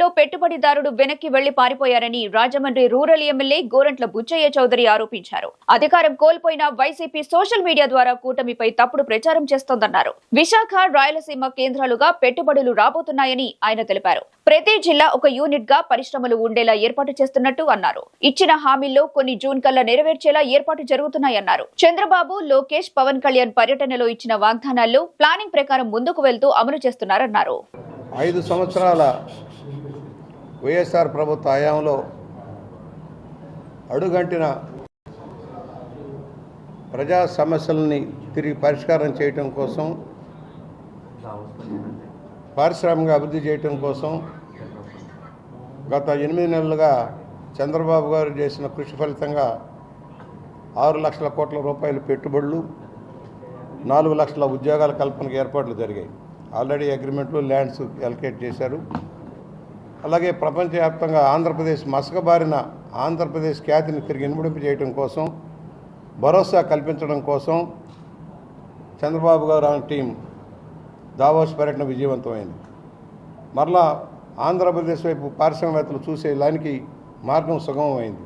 వివాదంలో పెట్టుబడిదారుడు వెనక్కి వెళ్ళి పారిపోయారని రాజమండ్రి రూరల్ ఎమ్మెల్యే గోరంట్ల బుచ్చయ్య చౌదరి ఆరోపించారు. అధికారం కోల్పోయిన వైసీపీ సోషల్ మీడియా ద్వారా కూటమిపై తప్పుడు ప్రచారం చేస్తోందన్నారు. విశాఖ రాయలసీమ కేంద్రాలుగా పెట్టుబడులు రాబోతున్నాయని ఆయన తెలిపారు. ప్రతి జిల్లా ఒక యూనిట్గా పరిశ్రమలు ఉండేలా ఏర్పాటు చేస్తున్నట్టు అన్నారు. ఇచ్చిన హామీల్లో కొన్ని జూన్ కల్లా నెరవేర్చేలా ఏర్పాటు జరుగుతున్నాయన్నారు. చంద్రబాబు లోకేష్ పవన్ కళ్యాణ్ పర్యటనలో ఇచ్చిన వాగ్దానాల్లో ప్లానింగ్ ప్రకారం ముందుకు వెళ్తూ అమలు చేస్తున్నారన్నారు. ఐదు సంవత్సరాల వైఎస్ఆర్ ప్రభుత్వ హయాంలో అడుగంటిన ప్రజా సమస్యలని తిరిగి పరిష్కారం చేయటం కోసం పారిశ్రామిక అభివృద్ధి చేయటం కోసం గత ఎనిమిది నెలలుగా చంద్రబాబు గారు చేసిన కృషి ఫలితంగా ఆరు లక్షల కోట్ల రూపాయల పెట్టుబడులు నాలుగు లక్షల ఉద్యోగాల కల్పనకు ఏర్పాట్లు జరిగాయి. ఆల్రెడీ అగ్రిమెంట్లు ల్యాండ్స్ ఎలకేట్ చేశారు. అలాగే ప్రపంచవ్యాప్తంగా ఆంధ్రప్రదేశ్ మసకబారిన ఆంధ్రప్రదేశ్ ఖ్యాతిని తిరిగి ఇనుముడింపు చేయడం కోసం భరోసా కల్పించడం కోసం చంద్రబాబు గారు టీం దావోస్ పర్యటన విజయవంతమైంది. మరలా ఆంధ్రప్రదేశ్ వైపు పారిశ్రామికవేత్తలు చూసే లానికి మార్గం సుగమమైంది.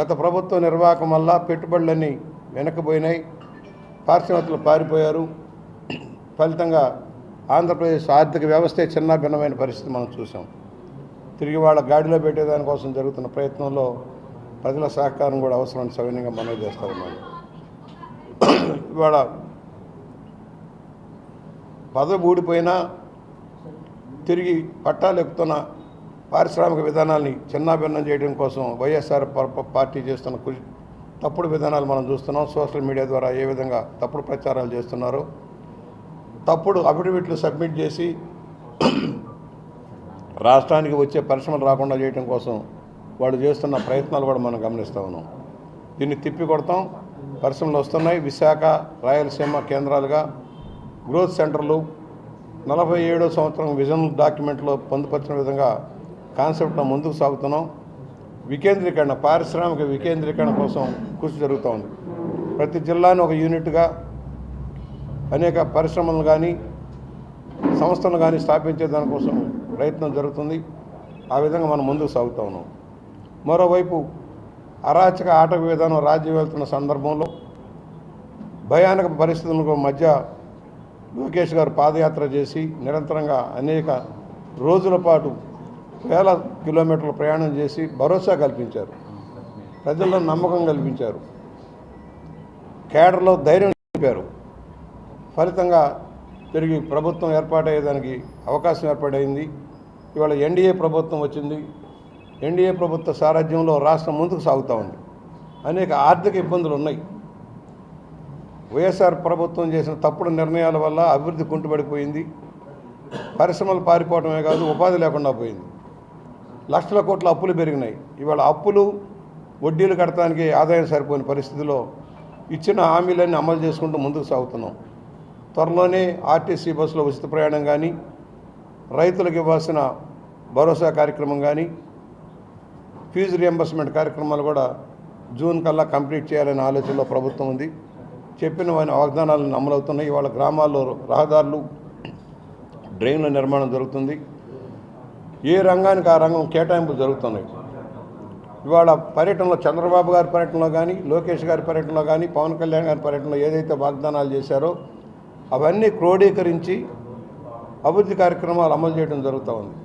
గత ప్రభుత్వ నిర్వాహకం వల్ల పెట్టుబడులన్నీ వెనకపోయినాయి పారిశ్రామికలు పారిపోయారు. ఫలితంగా ఆంధ్రప్రదేశ్ ఆర్థిక వ్యవస్థే చిన్న భిన్నమైన పరిస్థితి మనం చూసాం. తిరిగి వాళ్ళ గాడిలో పెట్టేదానికోసం జరుగుతున్న ప్రయత్నంలో ప్రజల సహకారం కూడా అవసరమని సవినీయంగా మనవి చేస్తా ఉన్నాను. ఇవాళ పదవి ఊడిపోయినా తిరిగి పట్టాలు ఎక్కుతున్న పారిశ్రామిక విధానాల్ని చిన్నాభిన్నం చేయడం కోసం వైఎస్ఆర్ పార్టీ చేస్తున్న కృషి తప్పుడు విధానాలు మనం చూస్తున్నాం. సోషల్ మీడియా ద్వారా ఏ విధంగా తప్పుడు ప్రచారాలు చేస్తున్నారో తప్పుడు అఫిడవిట్లు సబ్మిట్ చేసి రాష్ట్రానికి వచ్చే పరిశ్రమలు రాకుండా చేయడం కోసం వాళ్ళు చేస్తున్న ప్రయత్నాలు కూడా మనం గమనిస్తూ ఉన్నాం. దీన్ని తిప్పి కొడతాం పరిశ్రమలు వస్తున్నాయి. విశాఖ రాయలసీమ కేంద్రాలుగా గ్రోత్ సెంటర్లు నలభై ఏడో సంవత్సరం విజన్ డాక్యుమెంట్లో పొందుపరిచిన విధంగా కాన్సెప్ట్లో ముందుకు సాగుతున్నాం. వికేంద్రీకరణ పారిశ్రామిక వికేంద్రీకరణ కోసం కృషి జరుగుతూ ఉంది ప్రతి జిల్లాను ఒక యూనిట్గా అనేక పరిశ్రమలు కానీ సంస్థలు కానీ స్థాపించే దానికోసం ప్రయత్నం జరుగుతుంది. ఆ విధంగా మనం ముందుకు సాగుతూ ఉన్నాం. మరోవైపు అరాచక ఆటక విధానం రాజ్యం వెళ్తున్న సందర్భంలో భయానక పరిస్థితులకు మధ్య లోకేష్ గారు పాదయాత్ర చేసి నిరంతరంగా అనేక రోజుల పాటు వేల కిలోమీటర్ల ప్రయాణం చేసి భరోసా కల్పించారు. ప్రజల్లో నమ్మకం కల్పించారు. కేడర్లో ధైర్యం నింపారు. ఫలితంగా తిరిగి ప్రభుత్వం ఏర్పాటయ్యేదానికి అవకాశం ఏర్పాటైంది ఇవాళ ఎన్డీఏ ప్రభుత్వం వచ్చింది. ఎన్డీఏ ప్రభుత్వ సారథ్యంలో రాష్ట్రం ముందుకు సాగుతూ ఉంది. అనేక ఆర్థిక ఇబ్బందులు ఉన్నాయి. వైఎస్ఆర్ ప్రభుత్వం చేసిన తప్పుడు నిర్ణయాల వల్ల అభివృద్ధి కుంటుపడిపోయింది పరిశ్రమలు పారిపోవడమే కాదు ఉపాధి లేకుండా పోయింది. లక్షల కోట్ల అప్పులు పెరిగినాయి. ఇవాళ అప్పులు వడ్డీలు కట్టడానికి ఆదాయం సరిపోయిన పరిస్థితిలో ఇచ్చిన హామీలన్నీ అమలు చేసుకుంటూ ముందుకు సాగుతున్నాం. త్వరలోనే ఆర్టీసీ బస్సులో ఉచిత ప్రయాణం కానీ రైతులకు ఇవ్వాల్సిన భరోసా కార్యక్రమం కానీ ఫీజు రియంబర్స్మెంట్ కార్యక్రమాలు కూడా జూన్ కల్లా కంప్లీట్ చేయాలనే ఆలోచనలో ప్రభుత్వం ఉంది. చెప్పిన వారి వాగ్దానాలను అమలవుతున్నాయి. ఇవాళ గ్రామాల్లో రహదారులు డ్రైన్ల నిర్మాణం జరుగుతుంది. ఏ రంగానికి ఆ రంగం కేటాయింపులు జరుగుతున్నాయి? ఇవాళ పర్యటనలో చంద్రబాబు గారి పర్యటనలో కానీ లోకేష్ గారి పర్యటనలో కానీ పవన్ కళ్యాణ్ గారి పర్యటనలో ఏదైతే వాగ్దానాలు చేశారో అవన్నీ క్రోడీకరించి అభివృద్ధి కార్యక్రమాలు అమలు చేయడం జరుగుతూ ఉంది.